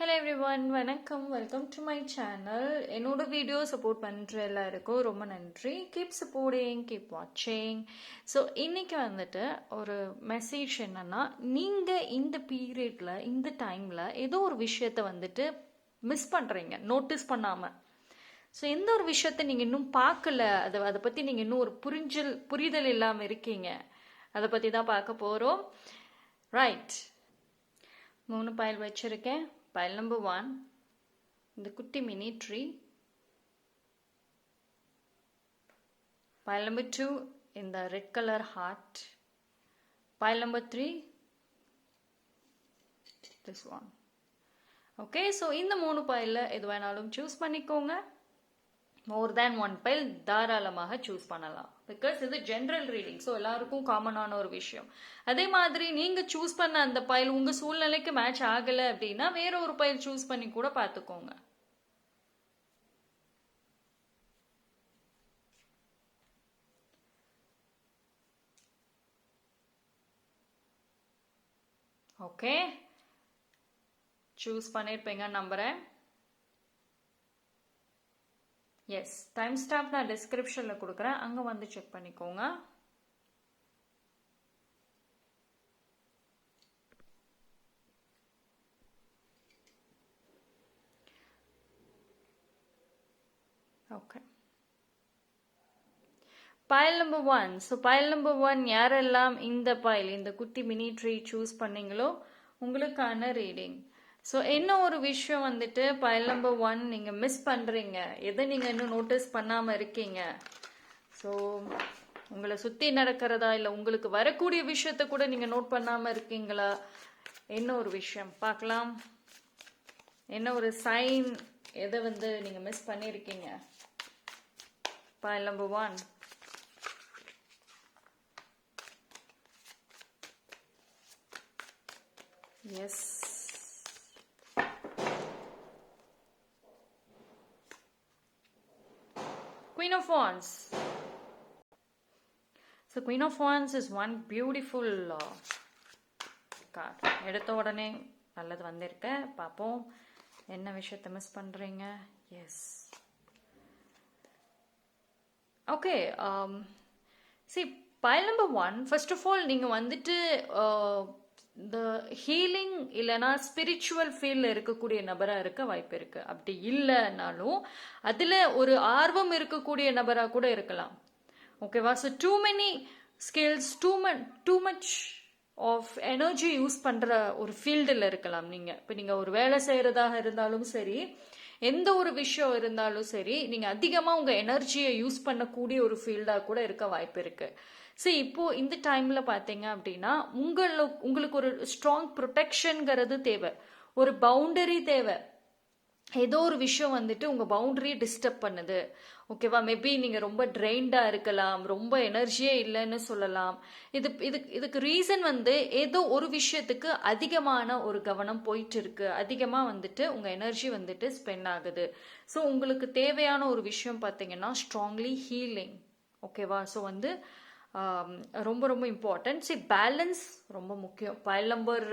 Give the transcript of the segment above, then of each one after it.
Hello everyone வணக்கம். Welcome to my channel என்னோட video support பண்ணுற எல்லாருக்கும் ரொம்ப நன்றி. கீப் சப்போர்டிங் கீப் வாட்சிங் ஸோ இன்னைக்கு வந்துட்டு ஒரு மெசேஜ் என்னன்னா நீங்கள் இந்த பீரியடில் இந்த டைமில் ஏதோ ஒரு விஷயத்தை வந்துட்டு மிஸ் பண்ணுறீங்க நோட்டீஸ் பண்ணாமல் ஸோ எந்த ஒரு விஷயத்தை நீங்கள் இன்னும் பார்க்கல அதை அதை பற்றி நீங்கள் இன்னும் ஒரு புரிஞ்சல் புரிதல் இல்லாமல் இருக்கீங்க அதை பற்றி தான் பார்க்க போகிறோம் ரைட் மூணு பயல் வச்சுருக்கேன். பைல் நம்பர் ஒன் இந்த குட்டி mini tree pile number two இந்த red colour heart pile number three this one okay so இந்த மூணு பைலில் எது வேணாலும் சூஸ் பண்ணிக்கோங்க. மோர் தேன் ஒன் பைல் தாராளமாக சூஸ் பண்ணலாம். பிகாஸ் இது ஜென்ரல் ரீடிங் ஸோ எல்லாருக்கும் காமனான ஒரு விஷயம். அதே மாதிரி நீங்கள் சூஸ் பண்ண அந்த பைல் உங்கள் சூழ்நிலைக்கு மேட்ச் ஆகலை அப்படின்னா வேற ஒரு பைல் சூஸ் பண்ணி கூட பார்த்துக்கோங்க. ஓகே சூஸ் பண்ணியிருப்பீங்க நம்புகிறேன் எஸ் டைம் ஸ்டாம்ப் நான் டிஸ்கிரிப்ஷனில் கொடுக்குறேன். அங்கே வந்து செக் பண்ணிக்கோங்க. Okay pile number one so pile number one யாரெல்லாம் இந்த பைல் இந்த குட்டி மினி ட்ரீ சூஸ் பண்ணீங்களோ உங்களுக்கான ரீடிங் ஸோ என்ன ஒரு விஷயம் வந்துட்டு பயல் நம்பர் ஒன் நீங்கள் மிஸ் பண்ணுறீங்க எதை நீங்கள் இன்னும் நோட்டீஸ் பண்ணாமல் இருக்கீங்க? ஸோ உங்களை சுற்றி நடக்கிறதா இல்லை உங்களுக்கு வரக்கூடிய விஷயத்த கூட நீங்கள் நோட் பண்ணாமல் இருக்கீங்களா? என்ன ஒரு விஷயம்? பார்க்கலாம். என்ன ஒரு சைன் எதை வந்து நீங்கள் மிஸ் பண்ணியிருக்கீங்க pile number one yes Queen of Wands. So Queen of Wands is one beautiful uh, card. எடுத்த உடனே நல்லது வந்திருக்கு பார்ப்போம் என்ன விஷயத்தை மிஸ் பண்ணுறீங்க yes okay see pile number one first of all நீங்கள் வந்துட்டு uh, இந்த ஹீலிங் இல்லைனா ஸ்பிரிச்சுவல் ஃபீல்டில் இருக்கக்கூடிய நபராக இருக்க வாய்ப்பு இருக்குது அப்படி இல்லைனாலும் அதில் ஒரு ஆர்வம் இருக்கக்கூடிய நபராக கூட இருக்கலாம். ஓகேவா? So too many skills too men too much of energy use பண்ணுற ஒரு ஃபீல்டில் இருக்கலாம் நீங்கள் இப்போ நீங்கள் ஒரு வேலை செய்கிறதாக இருந்தாலும் சரி எந்த ஒரு விஷயம் இருந்தாலும் சரி நீங்கள் அதிகமாக உங்கள் எனர்ஜியை யூஸ் பண்ணக்கூடிய ஒரு ஃபீல்டாக கூட இருக்க வாய்ப்பு இருக்குது ஸோ இப்போது இந்த டைமில் பார்த்தீங்க அப்படின்னா உங்களுக்கு உங்களுக்கு ஒரு ஸ்ட்ராங் ப்ரொடெக்ஷன்ங்கிறது தேவை. ஒரு பவுண்டரி தேவை. ஏதோ ஒரு விஷயம் வந்துட்டு உங்கள் பவுண்டரியை டிஸ்டர்ப் பண்ணுது. ஓகேவா மேபி நீங்கள் ரொம்ப ட்ரெயின்டா இருக்கலாம். ரொம்ப எனர்ஜியே இல்லைன்னு சொல்லலாம். இது இது இதுக்கு ரீசன் வந்து ஏதோ ஒரு விஷயத்துக்கு அதிகமான ஒரு கவனம் போயிட்டு இருக்கு. அதிகமாக வந்துட்டு உங்கள் எனர்ஜி வந்துட்டு ஸ்பெண்ட் ஆகுது. ஸோ உங்களுக்கு தேவையான ஒரு விஷயம் பார்த்தீங்கன்னா ஸ்ட்ராங்லி ஹீலிங் ஓகேவா ஸோ வந்து ரொம்ப ரொம்ப இம்பார்ட்டன்ட் சி பேலன்ஸ் ரொம்ப முக்கியம். பயல் நம்பர்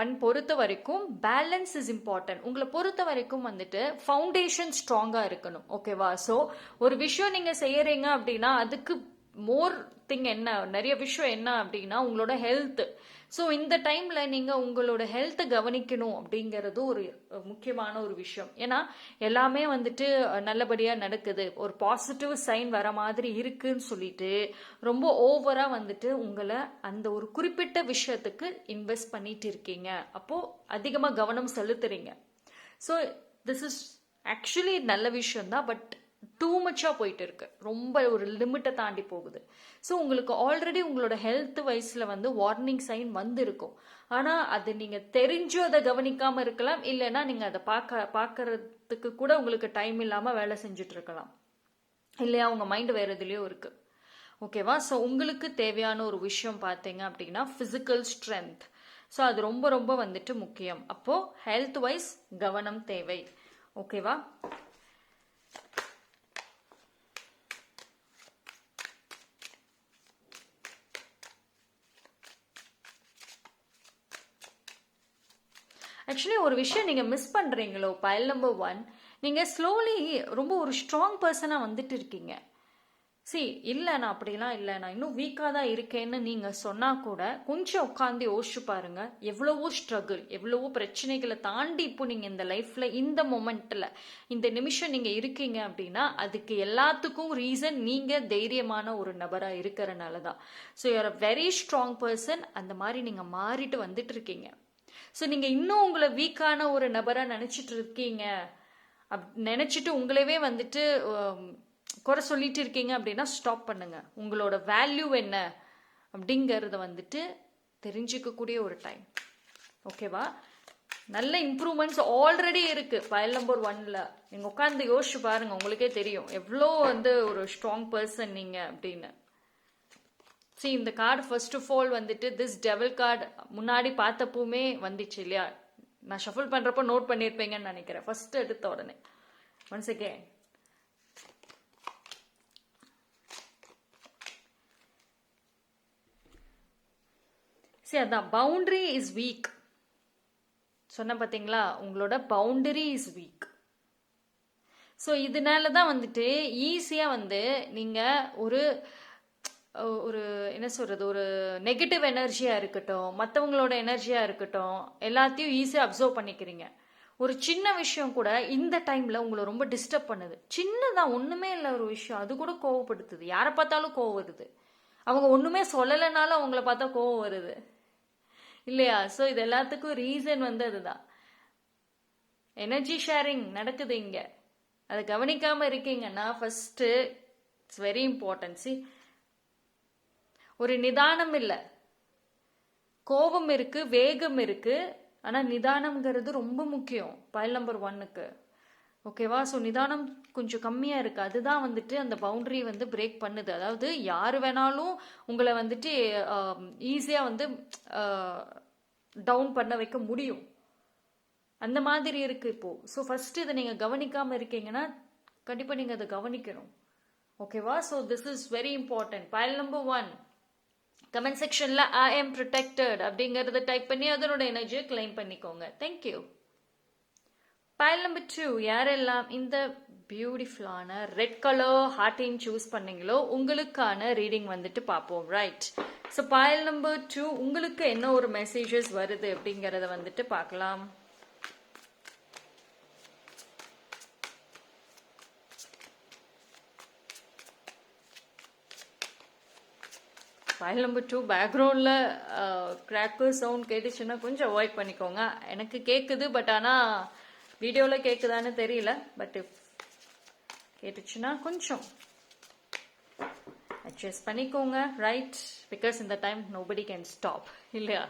ஒன் பொறுத்த வரைக்கும் பேலன்ஸ் இஸ் இம்பார்ட்டன்ட் உங்களை பொறுத்த வரைக்கும் வந்துட்டு ஃபவுண்டேஷன் ஸ்ட்ராங்காக இருக்கணும். ஓகேவா ஸோ ஒரு விஷயம் நீங்கள் செய்கிறீங்க அப்படின்னா அதுக்கு மோர் திங் என்ன நிறைய விஷயம் என்ன அப்படின்னா உங்களோட ஹெல்த் ஸோ இந்த டைமில் நீங்கள் உங்களோட ஹெல்த்தை கவனிக்கணும் அப்படிங்கிறது ஒரு முக்கியமான ஒரு விஷயம். ஏன்னா எல்லாமே வந்துட்டு நல்லபடியாக நடக்குது. ஒரு பாசிட்டிவ் சைன் வர மாதிரி இருக்குன்னு சொல்லிட்டு ரொம்ப ஓவராக வந்துட்டு உங்களை அந்த ஒரு குறிப்பிட்ட விஷயத்துக்கு இன்வெஸ்ட் பண்ணிட்டு இருக்கீங்க. அப்போது அதிகமாக கவனம் செலுத்துறீங்க. ஸோ திஸ் இஸ் ஆக்சுவலி நல்ல விஷயம்தான் பட் டூ மச்சாக போயிட்டு இருக்கு. ரொம்ப ஒரு லிமிட்டை தாண்டி போகுது. ஸோ உங்களுக்கு ஆல்ரெடி உங்களோட ஹெல்த் வைஸில் வந்து வார்னிங் சைன் வந்திருக்கும். ஆனால் அது நீங்கள் தெரிஞ்சும் அதை கவனிக்காமல் இருக்கலாம். இல்லைன்னா நீங்கள் அதை பார்க்க பார்க்கறதுக்கு கூட உங்களுக்கு டைம் இல்லாமல் வேலை செஞ்சுட்டு இருக்கலாம். இல்லையா உங்கள் மைண்டு வேறு எதுலேயோ இருக்குது ஓகேவா ஸோ உங்களுக்கு தேவையான ஒரு விஷயம் பார்த்தீங்க அப்படின்னா ஃபிசிக்கல் ஸ்ட்ரென்த் ஸோ அது ரொம்ப ரொம்ப வந்துட்டு முக்கியம். அப்போது ஹெல்த் வைஸ் கவனம் தேவை. ஓகேவா ஆக்சுவலி ஒரு விஷயம் நீங்கள் மிஸ் பண்ணுறீங்களோ பயல் நம்பர் ஒன் நீங்கள் ஸ்லோலி ரொம்ப ஒரு ஸ்ட்ராங் பர்சனாக வந்துட்டு இருக்கீங்க. சி இல்லை நான் அப்படிலாம் இல்லை. நான் இன்னும் வீக்காக தான் இருக்கேன்னு நீங்கள் சொன்னால் கூட கொஞ்சம் உட்காந்து யோசிச்சு பாருங்க. எவ்வளவோ ஸ்ட்ரகிள் எவ்வளவோ பிரச்சனைகளை தாண்டி இப்போ நீங்கள் இந்த லைஃப்பில் இந்த மொமெண்ட்டில் இந்த நிமிஷம் நீங்கள் இருக்கீங்க அப்படின்னா அதுக்கு எல்லாத்துக்கும் ரீசன் நீங்கள் தைரியமான ஒரு நபராக இருக்கிறனால தான் so you're a very strong person அந்த மாதிரி நீங்கள் மாறிட்டு வந்துட்டு இருக்கீங்க. ஸோ நீங்கள் இன்னும் உங்களை வீக்கான ஒரு நபராக நினச்சிட்டு இருக்கீங்க. அப் நினச்சிட்டு உங்களவே வந்துட்டு குறை சொல்லிட்டு இருக்கீங்க அப்படின்னா ஸ்டாப் பண்ணுங்க. உங்களோட வேல்யூ என்ன அப்படிங்கிறத வந்துட்டு தெரிஞ்சுக்கக்கூடிய ஒரு டைம் ஓகேவா நல்ல இம்ப்ரூவ்மெண்ட்ஸ் ஆல்ரெடி இருக்கு. ஃபைல் நம்பர் ஒன்ல நீங்க உட்காந்து யோசிச்சு பாருங்க. உங்களுக்கே தெரியும். எவ்வளோ வந்து ஒரு ஸ்ட்ராங் பர்சன் நீங்க அப்படின்னு. சி இந்த கார்டு ஃபர்ஸ்ட் ஆஃப் ஆல் வந்துட்டு திஸ் டெவல் கார்டு முன்னாடி பார்த்தப்பவுமே வந்துச்சு இல்லையா? நான் ஷஃபிள் பண்றப்போ நோட் பண்ணியிருப்பீங்கன்னு நினைக்கிறேன். ஃபர்ஸ்ட் எடுத்த உடனே. Once again. சரி அதான் பவுண்டரி இஸ் வீக் சொன்ன பார்த்தீங்களா உங்களோட பவுண்டரி இஸ் வீக் ஸோ இதனால தான் வந்துட்டு ஈஸியாக வந்து நீங்கள் ஒரு ஒரு என்ன சொல்கிறது ஒரு நெகட்டிவ் எனர்ஜியாக இருக்கட்டும் மற்றவங்களோட எனர்ஜியாக இருக்கட்டும் எல்லாத்தையும் ஈஸியாக அப்சர்வ் பண்ணிக்கிறீங்க. ஒரு சின்ன விஷயம் கூட இந்த டைமில் உங்களை ரொம்ப டிஸ்டர்ப் பண்ணுது. சின்னதாக ஒன்றுமே இல்லை ஒரு விஷயம். அது கூட கோவப்படுத்துது. யாரை பார்த்தாலும் கோவம் வருது. அவங்க ஒன்றுமே சொல்லலைனாலும் அவங்கள பார்த்தா கோவம் வருது. இல்லையா? ஸோ இது எல்லாத்துக்கும் ரீசன் வந்து அதுதான். எனர்ஜி ஷேரிங் நடக்குது இங்க. அதை கவனிக்காம இருக்கீங்கன்னா ஃபர்ஸ்ட் இட்ஸ் வெரி இம்பார்ட்டன்சி ஒரு நிதானம் இல்லை. கோபம் இருக்கு வேகம் இருக்கு ஆனா நிதானம்ங்கிறது ரொம்ப முக்கியம் பயல் நம்பர் ஒன்னுக்கு ஓகேவா ஸோ நிதானம் கொஞ்சம் கம்மியாக இருக்குது அதுதான் வந்துட்டு அந்த பவுண்டரி வந்து பிரேக் பண்ணுது. அதாவது யார் வேணாலும் உங்களை வந்துட்டு um, ஈஸியாக வந்து uh, டவுன் பண்ண வைக்க முடியும். அந்த மாதிரி இருக்கு இப்போ. ஸோ ஃபர்ஸ்ட் இதை நீங்கள் கவனிக்காமல் இருக்கீங்கன்னா கண்டிப்பாக நீங்கள் அதை கவனிக்கணும். ஓகேவா so this is very important pile number one comment செக்ஷனில் ஐ எம் ப்ரொடெக்டட் அப்படிங்கறத டைப் பண்ணி அதனோட எனர்ஜியை கிளைம் பண்ணிக்கோங்க. தேங்க்யூ பயல் நம்பர் டூ யாரெல்லாம் இந்த பியூட்டிஃபுல்லான ரெட் கலர் ஹார்டின் சூஸ் பண்ணீங்களோ உங்களுக்கான ரீடிங் வந்துட்டு பார்ப்போம். Right so pile number two உங்களுக்கு என்ன ஒரு மெசேஜஸ் வருது அப்படிங்கிறத வந்துட்டு பார்க்கலாம். ஃபைல் நம்பர் டூ பேக்ரவுண்டில் கிராக்கு சவுண்ட் கேட்டுச்சுன்னா கொஞ்சம் அவாய்ட் பண்ணிக்கோங்க. எனக்கு கேட்குது பட் ஆனால் வீடியோவில் கேட்குதான்னு தெரியல. பட் கேட்டுச்சுன்னா கொஞ்சம் அட்ஜஸ்ட் பண்ணிக்கோங்க. ரைட் பிகாஸ் இந்த டைம் நோபடி கேன் ஸ்டாப் இல்லையா?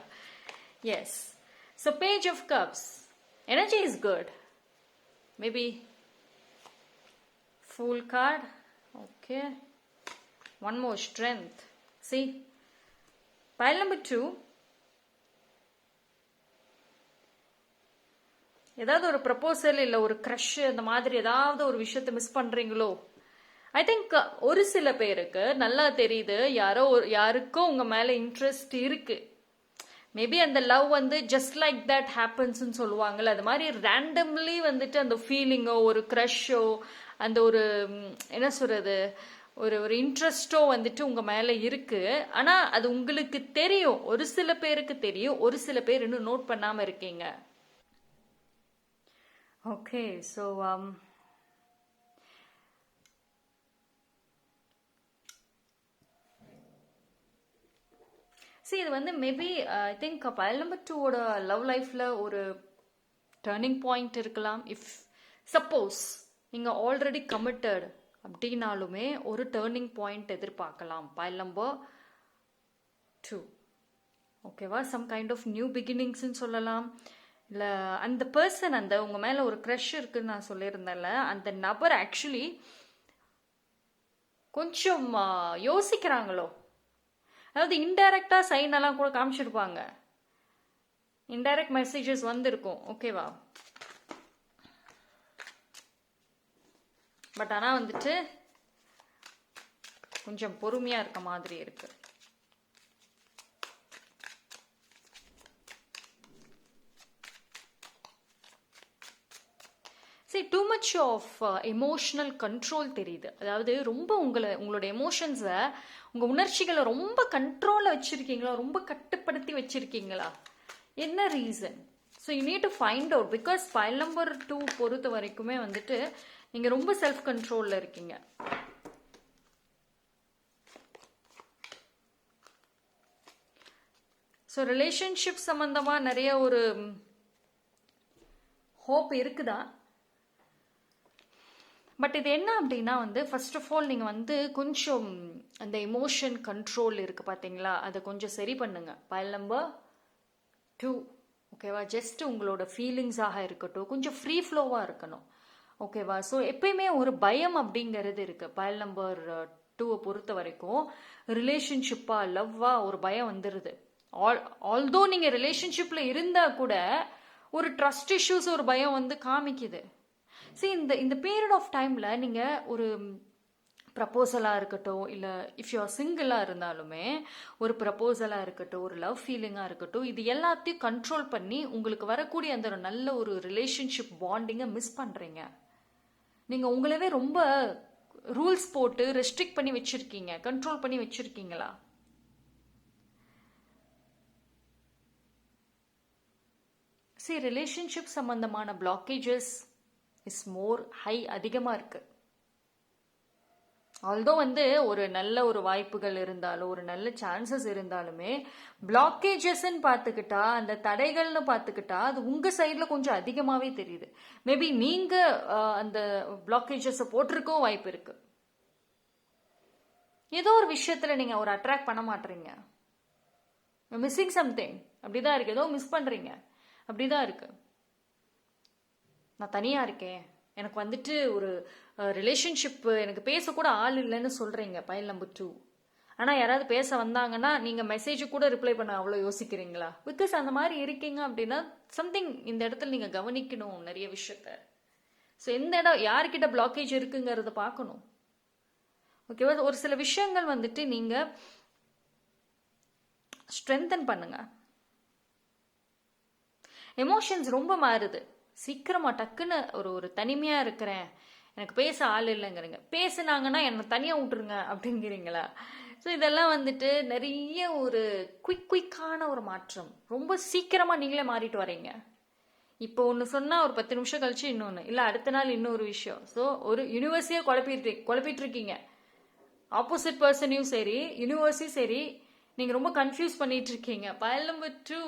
Yes so page of cups energy is good maybe full card okay one more strength see? Pile number 2, ஏதாவது ஒரு ப்ரப்போசல் இல்லை ஒரு க்ரஷ் அந்த மாதிரி ஏதாவது ஒரு விஷயத்த மிஸ் பண்ணுறீங்களோ ஐ திங்க் ஒரு சில பேருக்கு நல்லா தெரியுது யாரோ ஒரு யாருக்கோ உங்கள் மேலே இன்ட்ரெஸ்ட் இருக்குது மேபி அந்த லவ் வந்து ஜஸ்ட் லைக் தட் ஹேப்பன்ஸ்னு சொல்லுவாங்கள்ல அது மாதிரி ரேண்டம்லி வந்துட்டு அந்த ஃபீலிங்கோ ஒரு க்ரஷ்ஷோ அந்த ஒரு என்ன சொல்கிறது ஒரு ஒரு இன்ட்ரெஸ்டோ வந்துட்டு உங்கள் மேலே இருக்குது ஆனால் அது உங்களுக்கு தெரியும். ஒரு சில பேருக்கு தெரியும். ஒரு சில பேர் இன்னும் நோட் பண்ணாமல் இருக்கீங்க. ஓகே ஸோ சி இது வந்து maybe I think pile number டூவோட லவ் லைஃப்பில் ஒரு டேர்னிங் பாயிண்ட் இருக்கலாம். இஃப் சப்போஸ் நீங்கள் ஆல்ரெடி கமிட்டட் அப்படின்னாலுமே ஒரு டேர்னிங் பாயிண்ட் எதிர்பார்க்கலாம். பைல் நம்பர் டூ ஓகேவா சம் கைண்ட் ஆஃப் நியூ பிகினிங்ஸ்ன்னு சொல்லலாம். இல்லை அந்த பர்சன் அந்த உங்கள் மேலே ஒரு க்ரஷ் இருக்குன்னு நான் சொல்லியிருந்தேன்ல அந்த நபர் ஆக்சுவலி கொஞ்சம் யோசிக்கிறாங்களோ? அதாவது இன்டைரக்டாக சைன் எல்லாம் கூட காமிச்சிருப்பாங்க. இன்டைரக்ட் மெசேஜஸ் வந்திருக்கும். ஓகேவா பட் ஆனால் வந்துட்டு கொஞ்சம் பொறுமையாக இருக்க மாதிரி இருக்கு. சரி too much of emotional control தெரியுது. அதாவது ரொம்ப உங்களை உங்களோட எமோஷன்ஸை உங்கள் உணர்ச்சிகளை ரொம்ப கண்ட்ரோலில் வச்சுருக்கீங்களா? ரொம்ப கட்டுப்படுத்தி வச்சுருக்கீங்களா? என்ன reason so you need to find out because file number two பொறுத்த வரைக்குமே வந்துட்டு நீங்கள் ரொம்ப செல்ஃப் கண்ட்ரோலில் இருக்கீங்க. ஸோ ரிலேஷன்ஷிப் சம்மந்தமாக நிறைய ஒரு ஹோப் இருக்குதா? பட் இது என்ன அப்படின்னா வந்து ஃபர்ஸ்ட் ஆஃப் ஆல் நீங்கள் வந்து கொஞ்சம் அந்த எமோஷன் கண்ட்ரோல் இருக்குது பார்த்தீங்களா அதை கொஞ்சம் சரி பண்ணுங்க. பயல் நம்பர் டூ ஓகேவா ஜஸ்ட் உங்களோட ஃபீலிங்ஸாக இருக்கட்டும். கொஞ்சம் ஃப்ரீ ஃப்ளோவாக இருக்கணும். ஓகேவா? ஸோ எப்பயுமே ஒரு பயம் அப்படிங்கிறது இருக்குது பயல் நம்பர் டூவை பொறுத்த வரைக்கும் ரிலேஷன்ஷிப்பாக லவ்வாக ஒரு பயம் வந்துடுது ஆல் ஆல்தோ நீங்கள் ரிலேஷன்ஷிப்பில் இருந்தால் கூட ஒரு ட்ரஸ்ட் இஷ்யூஸ் ஒரு பயம் வந்து காமிக்குது. சரி இந்த இந்த பீரியட் ஆஃப் டைமில் நீங்கள் ஒரு ப்ரப்போசலாக இருக்கட்டும் இல்லை இஃப் யூ சிங்கிளாக இருந்தாலுமே ஒரு ப்ரப்போசலாக இருக்கட்டும் ஒரு லவ் ஃபீலிங்காக இருக்கட்டும் இது எல்லாத்தையும் கண்ட்ரோல் பண்ணி உங்களுக்கு வரக்கூடிய அந்த ஒரு நல்ல ஒரு ரிலேஷன்ஷிப் பாண்டிங்கை மிஸ் பண்ணுறீங்க நீங்கள் உங்களவே ரொம்ப ரூல்ஸ் போட்டு ரெஸ்ட்ரிக்ட் பண்ணி வச்சுருக்கீங்க கண்ட்ரோல் பண்ணி வச்சுருக்கீங்களா? சி ரிலேஷன்ஷிப் சம்பந்தமான பிளாக்கேஜஸ் இஸ் மோர் ஹை அதிகமாக இருக்குது ஆல்தோ வந்து ஒரு நல்ல ஒரு வாய்ப்புகள் இருந்தாலும் ஒரு நல்ல சான்சஸ் இருந்தாலுமே பிளாக்கேஜஸ்ன்னு பார்த்துக்கிட்டா அந்த தடைகள்னு பார்த்துக்கிட்டா அது உங்கள் சைடில் கொஞ்சம் அதிகமாகவே தெரியுது. மேபி நீங்கள் அந்த பிளாக்கேஜஸை போட்டிருக்கவும் வாய்ப்பு இருக்கு. ஏதோ ஒரு விஷயத்தில் நீங்கள் ஒரு அட்ராக்ட் பண்ண மாட்டீங்க. மிஸ்ஸிங் சம்திங் அப்படி தான் இருக்குது ஏதோ மிஸ் பண்ணுறீங்க அப்படிதான் இருக்குது நான் தனியாக இருக்கேன். எனக்கு வந்துட்டு ஒரு ரிலேஷன்ஷிப் எனக்கு பேசக்கூட ஆள் இல்லைன்னு சொல்கிறீங்க பயல் நம்பர் டூ ஆனால் யாராவது பேச வந்தாங்கன்னா நீங்கள் மெசேஜ் கூட ரிப்ளை பண்ண அவ்வளோ யோசிக்கிறீங்களா? பிகாஸ் அந்த மாதிரி இருக்கீங்க அப்படின்னா சம்திங் இந்த இடத்துல நீங்கள் கவனிக்கணும் நிறைய விஷயத்த. ஸோ எந்த இடம் யார்கிட்ட பிளாக்கேஜ் இருக்குங்கிறத பார்க்கணும். ஓகேவா ஒரு சில விஷயங்கள் வந்துட்டு நீங்கள் ஸ்ட்ரென்தன் பண்ணுங்க. எமோஷன்ஸ் ரொம்ப மாறுது. சீக்கிரமாக டக்குன்னு ஒரு ஒரு தனிமையாக இருக்கிறேன். எனக்கு பேச ஆள் இல்லைங்கிறீங்க. பேசுனாங்கன்னா என்னை தனியாக விட்டுருங்க அப்படிங்கிறீங்களா? ஸோ இதெல்லாம் வந்துட்டு நிறைய ஒரு குயிக் குயிக்கான ஒரு மாற்றம். ரொம்ப சீக்கிரமாக நீங்களே மாறிட்டு வரீங்க இப்போ ஒன்று சொன்னால் ஒரு பத்து நிமிஷம் கழிச்சு இன்னொன்று இல்லை அடுத்த நாள் இன்னொரு விஷயம். ஸோ ஒரு யூனிவர்ஸையே குழப்பிட்டு குழப்பிட்டு இருக்கீங்க ஆப்போசிட் பர்சனையும் சரி யூனிவர்ஸையும் சரி நீங்கள் ரொம்ப கன்ஃபியூஸ் பண்ணிட்டு இருக்கீங்க. பயல் நம்பர் டூ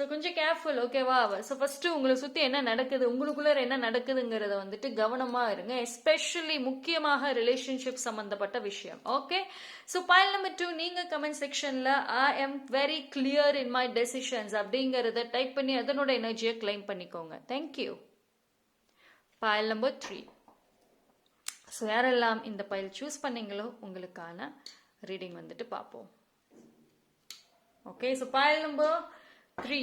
ஸோ கொஞ்சம் கேர்ஃபுல் ஓகேவா ஸோ ஃபஸ்ட்டு உங்களை சுற்றி என்ன நடக்குது? உங்களுக்குள்ளே என்ன நடக்குதுங்கிறத வந்துட்டு கவனமாக இருங்க. எஸ்பெஷலி முக்கியமாக ரிலேஷன்ஷிப் சம்மந்தப்பட்ட விஷயம் okay so pile number two நீங்கள் கமெண்ட் செக்ஷனில் I am very clear in my decisions அப்படிங்கிறத டைப் பண்ணி அதனோட எனர்ஜியை கிளைம் பண்ணிக்கோங்க. Thank you pile number three so யாரெல்லாம் இந்த பயில் சூஸ் பண்ணீங்களோ உங்களுக்கான ரீடிங் வந்துட்டு பார்ப்போம். Okay so pile number three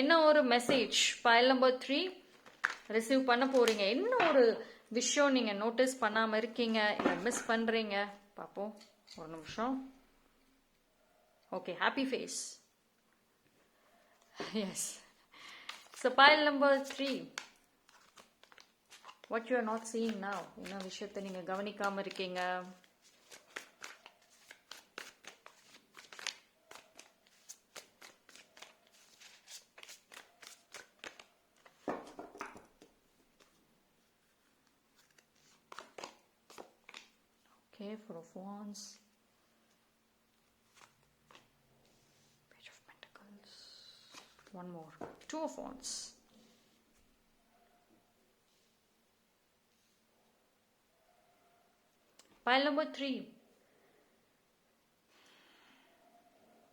என்ன ஒரு message pile number three receive பண்ண போறீங்க. என்ன ஒரு விஷயம் நீங்க நோட்டீஸ் பண்ணாம இருக்கீங்க? இல்லை மிஸ் பண்றீங்க? பார்ப்போம் ஒரு நிமிஷம். Okay happy face yes so pile number three what you are not seeing now. என்ன விஷயத்தை நீங்க கவனிக்காம இருக்கீங்க? Okay, of Wands. Page of Pentacles. One more. Two of Wands. Pile number three.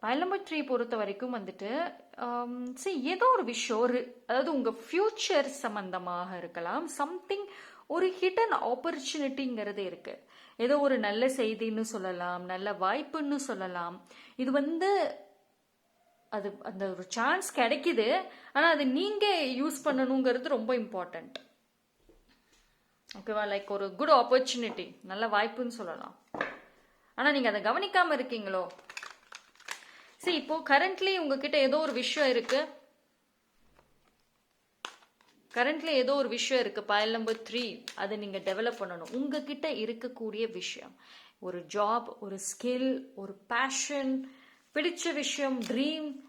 Pile number three பொறுத்த வரைக்கும் வந்துட்டு um, சரி ஏதோ ஒரு விஷயம் ஒரு அதாவது உங்கள் ஃப்யூச்சர் சம்மந்தமாக இருக்கலாம் சம்திங் ஒரு ஹிடன் ஆப்பர்ச்சுனிட்டிங்கிறது இருக்கு. ஏதோ ஒரு நல்ல செய்தின்னு சொல்லலாம் நல்ல வாய்ப்புன்னு சொல்லலாம். இது வந்து அது அந்த ஒரு சான்ஸ் கிடைக்குது ஆனால் அது நீங்கள் யூஸ் பண்ணணுங்கிறது ரொம்ப இம்பார்ட்டண்ட் ஓகேவா லைக் ஒரு குட் ஆப்பர்ச்சுனிட்டி நல்ல வாய்ப்புன்னு சொல்லலாம். ஆனால் நீங்கள் அதை கவனிக்காமல் இருக்கீங்களோ? சரி இப்போது கரண்ட்லி உங்ககிட்ட ஏதோ ஒரு விஷயம் இருக்குது கரண்ட்ல ஏதோ ஒரு விஷயம் இருக்கு. பயல் நம்பர் த்ரீ அதை நீங்க டெவலப் பண்ணணும். உங்ககிட்ட இருக்கக்கூடிய விஷயம். ஒரு ஜாப் ஒரு ஸ்கில் ஒரு பேஷன் பிடிச்ச விஷயம் ட்ரீம்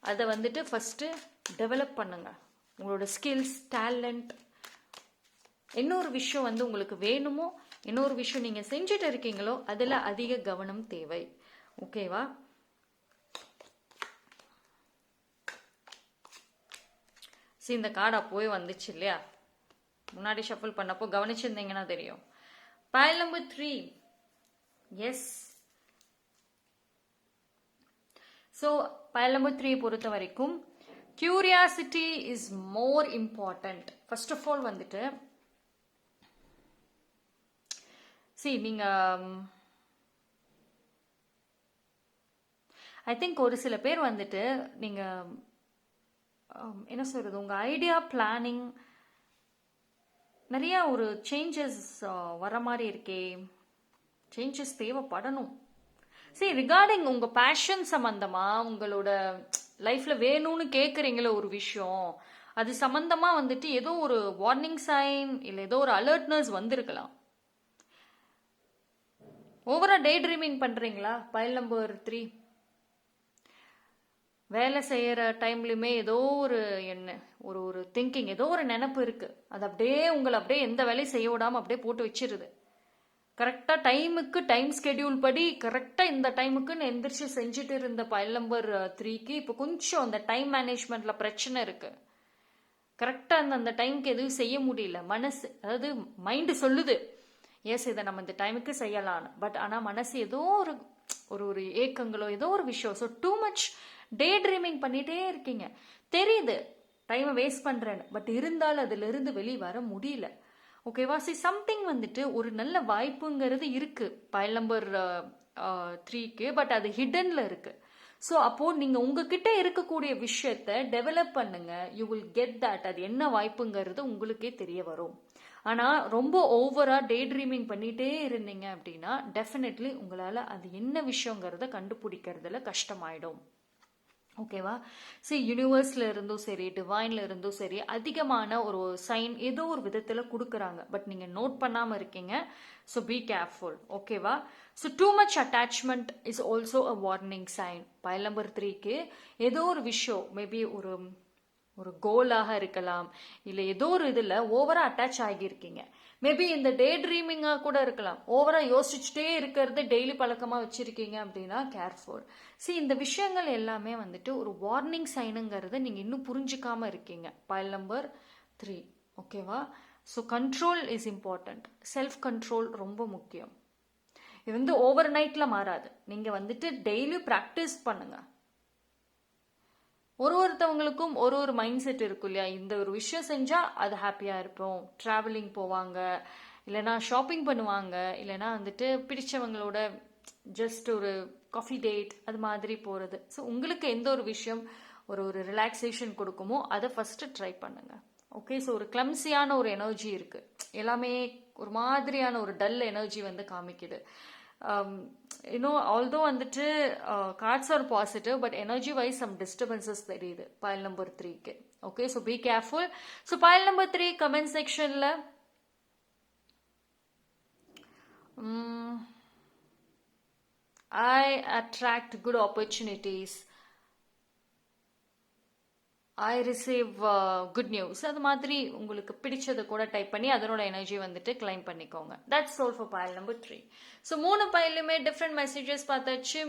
அதை வந்துட்டு ஃபஸ்ட்டு டெவலப் பண்ணுங்க. உங்களோட ஸ்கில்ஸ் டேலண்ட் இன்னொரு விஷயம் வந்து உங்களுக்கு வேணுமோ இன்னொரு விஷயம் நீங்கள் செஞ்சுட்டு இருக்கீங்களோ அதில் அதிக கவனம் தேவை. ஓகேவா சி இந்த கார்டு அப்போவே வந்துச்சு இல்லையா? முன்னாடி ஷஃபிள் பண்ணப்போ கவனிச்சிருந்தீங்கன்னா தெரியும். Pile number three yes so pile number three பொறுத்த வரைக்கும் curiosity is more important first of all வந்துட்டு சி நீங்கள் ஐ திங்க் ஒரு சில பேர் வந்துட்டு நீங்கள் என்ன சொல்கிறது உங்கள் ஐடியா பிளானிங் நிறையா ஒரு சேஞ்சஸ் வர மாதிரி இருக்கே. சேஞ்சஸ் தேவைப்படணும். சரி ரிகார்டிங் உங்கள் பேஷன் சம்மந்தமாக உங்களோட லைஃப்பில் வேணும்னு கேட்குறீங்களே ஒரு விஷயம் அது சம்மந்தமாக வந்துட்டு ஏதோ ஒரு வார்னிங் சைன் இல்லை ஏதோ ஒரு அலர்ட்னஸ் வந்திருக்கலாம். ஓவரா டே ட்ரீமிங் பண்ணுறீங்களா பைல் நம்பர் த்ரீ வேலை செய்கிற டைம்லையுமே ஏதோ ஒரு என்ன ஒரு ஒரு திங்கிங் ஏதோ ஒரு நினப்பு இருக்குது அது அப்படியே உங்களை அப்படியே எந்த வேலையும் செய்ய விடாமல் அப்படியே போட்டு வச்சிருது. கரெக்டாக டைமுக்கு டைம் ஸ்கெடியூல் படி கரெக்டாக இந்த டைமுக்குன்னு எந்திரிச்சு செஞ்சுட்டு இருந்த பைல் நம்பர் த்ரீக்கு இப்போ கொஞ்சம் அந்த டைம் மேனேஜ்மெண்ட்டில் பிரச்சனை இருக்குது கரெக்டாக அந்த அந்த டைமுக்கு எதுவும் செய்ய முடியல. மனசு அதாவது மைண்டு சொல்லுது. எஸ் இதை நம்ம இந்த டைமுக்கு செய்யலான்னு பட் ஆனால் மனசு ஏதோ ஒரு ஒரு ஒரு ஏக்கங்களோ ஏதோ ஒரு விஷயம். So too much day dreaming பண்ணிகிட்டே இருக்கீங்க. தெரியுது டைமை வேஸ்ட் பண்ணுறேன்னு பட் இருந்தாலும் அதிலிருந்து வெளியே வர முடியல. ஓகேவா சி சம்திங் வந்துட்டு ஒரு நல்ல வாய்ப்புங்கிறது இருக்குது பயல் நம்பர் த்ரீக்கு பட் அது ஹிடனில் இருக்குது ஸோ அப்போது நீங்கள் உங்ககிட்ட இருக்கக்கூடிய விஷயத்த டெவலப் பண்ணுங்க. யூ வில் கெட் தட் அது என்ன வாய்ப்புங்கிறது உங்களுக்கே தெரிய வரும். ஆனால் ரொம்ப ஓவராக டே ட்ரீமிங் பண்ணிகிட்டே இருந்தீங்க அப்படின்னா டெஃபினெட்லி உங்களால் அது என்ன விஷயங்கிறத கண்டுபிடிக்கிறதுல கஷ்டமாயிடும். ஓகேவா சரி யூனிவர்ஸில் இருந்தும் சரி டிவைனில் இருந்தும் சரி அதிகமான ஒரு சைன் ஏதோ ஒரு விதத்தில் கொடுக்குறாங்க. பட் நீங்கள் நோட் பண்ணாமல் இருக்கீங்க ஸோ பி கேர்ஃபுல் ஓகேவா so too much attachment is also a warning sign pile number த்ரீக்கு ஏதோ ஒரு விஷயம் மேபி ஒரு ஒரு கோலாக இருக்கலாம். இல்லை ஏதோ ஒரு இதில் ஓவராக அட்டாச் ஆகியிருக்கீங்க. மேபி இந்த டே ட்ரீமிங்காக கூட இருக்கலாம். ஓவராக யோசிச்சுட்டே இருக்கிறது டெய்லி பழக்கமாக வச்சுருக்கீங்க அப்படின்னா கேர்ஃபுல் சி இந்த விஷயங்கள் எல்லாமே வந்துட்டு ஒரு வார்னிங் சைனுங்கிறத நீங்கள் இன்னும் புரிஞ்சிக்காமல் இருக்கீங்க. பைல் நம்பர் த்ரீ ஓகேவா so control is important self control ரொம்ப முக்கியம். இது வந்து ஓவர் நைட்டில் மாறாது. நீங்கள் வந்துட்டு டெய்லி ப்ராக்டிஸ் பண்ணுங்கள் ஒரு ஒருத்தவங்களுக்கும் ஒரு ஒரு மைண்ட் செட் இருக்கும் இல்லையா? இந்த ஒரு விஷயம் செஞ்சால் அது ஹாப்பியாக இருப்போம். ட்ராவலிங் போவாங்க. இல்லைனா ஷாப்பிங் பண்ணுவாங்க. இல்லைனா வந்துட்டு பிடிச்சவங்களோட ஜஸ்ட் ஒரு காஃபி டேட் அது மாதிரி போகிறது ஸோ உங்களுக்கு எந்த ஒரு விஷயம் ஒரு ஒரு ரிலாக்ஸேஷன் கொடுக்குமோ அதை ஃபஸ்ட்டு ட்ரை பண்ணுங்கள் ஓகே ஸோ ஒரு கிளம்சியான ஒரு எனர்ஜி இருக்குது எல்லாமே ஒரு மாதிரியான ஒரு டல் எனர்ஜி வந்து காமிக்குது. Um, இன்னும் ஆல்தோ வந்துட்டு cards are positive but energy wise some disturbances தெரியுது. பைல் நம்பர் த்ரீக்கு okay so be careful so pile number three comment செக்ஷனில் I attract good opportunities I receive good news அது மாதிரி உங்களுக்கு பிடிச்சதை கூட டைப் பண்ணி அதனோட எனர்ஜி வந்துட்டு கிளைம் பண்ணிக்கோங்க. That's all for pile number three so மூணு பயிலுமே டிஃப்ரெண்ட் மெசேஜஸ் பார்த்தாச்சு.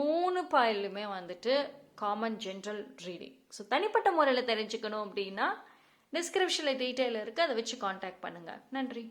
மூணு பயிலுமே வந்துட்டு காமன் ஜென்ரல் ரீடிங் ஸோ தனிப்பட்ட முறையில் தெரிஞ்சுக்கணும் அப்படின்னா டிஸ்கிரிப்ஷனில் டீட்டெயில் இருக்குது அதை வச்சு காண்டாக்ட் பண்ணுங்கள் நன்றி.